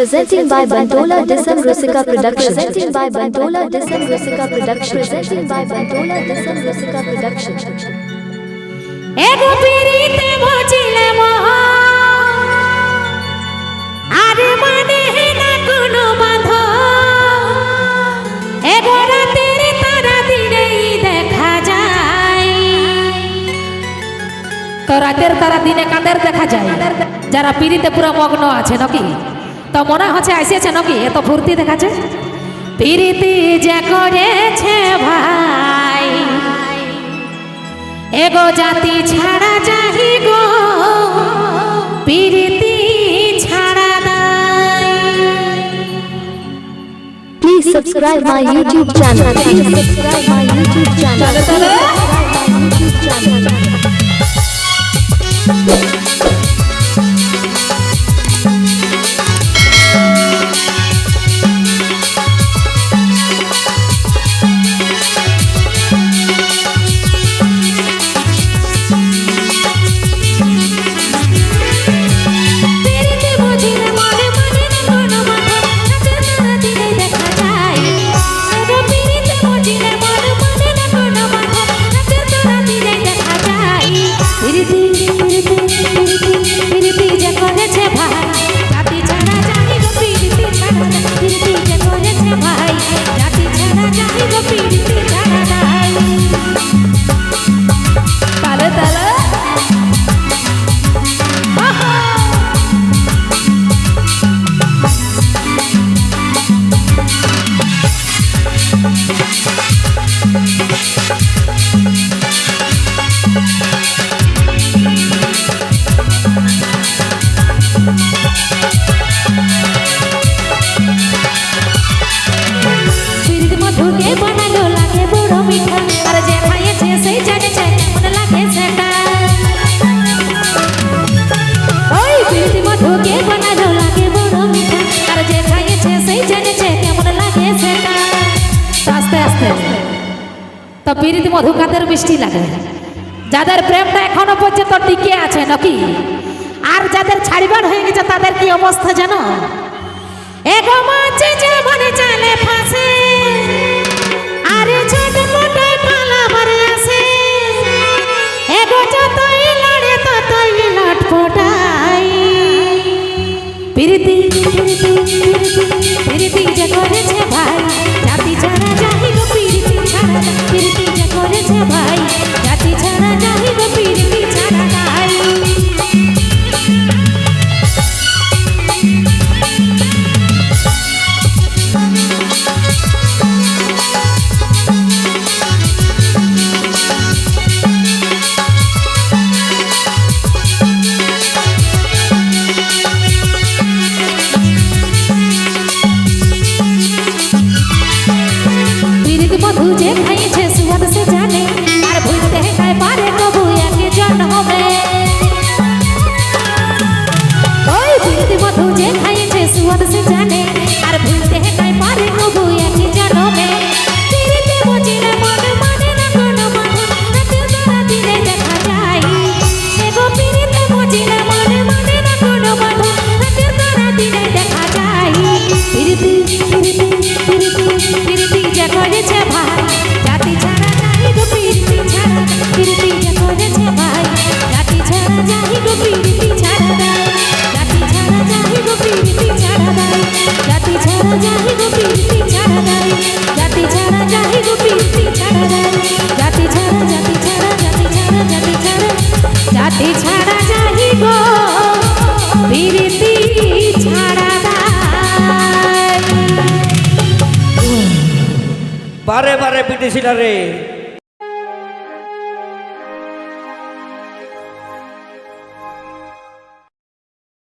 Presenting by Bantola Disam Rusika Production. Presenting by Bantola Disam Rusika Production. Presenting by Bantola Disam Rusika Production. এগো পিরিতে বজিলে মহা আরে মানে না কোনো বাঁধ এগো রাতের তারা দিনেই দেখা যায় তো রাতের তারা দিনে কাদের দেখা যায় যারা পিড়িতে পুরো মগ্ন আছে নাকি তো মনে হচ্ছে আইসিয়েছে নাকি? এত ফুর্তি দেখাচ্ছে। প্রীতি যে করেছে ভাই এগো জাতি ছাড়া যাই গো প্রীতি ছাড়া নাই। Please subscribe my YouTube channel subscribe my YouTube channel চলো চলো চলো চলো তো পিরিত মধু কাদের মিষ্টি লাগে। যাদের প্রেমটা এখনও পর্যন্ত টিকে আছে নাকি? আর যাদের ছাড়িবার হয়ে গেছে, তাদের কি অবস্থা জানো এগো মাছ যেমন চালে যে করেছে প্রীতি মধু যে খাইছে সুয়াদ সে জানে আর ভুলতে খায় পারে কবু একে জন্মে ওই প্রীতি মধু যে খাইছে সুয়াদ সে জানে আর ভুলতে বারে বারে পিটিছিল রে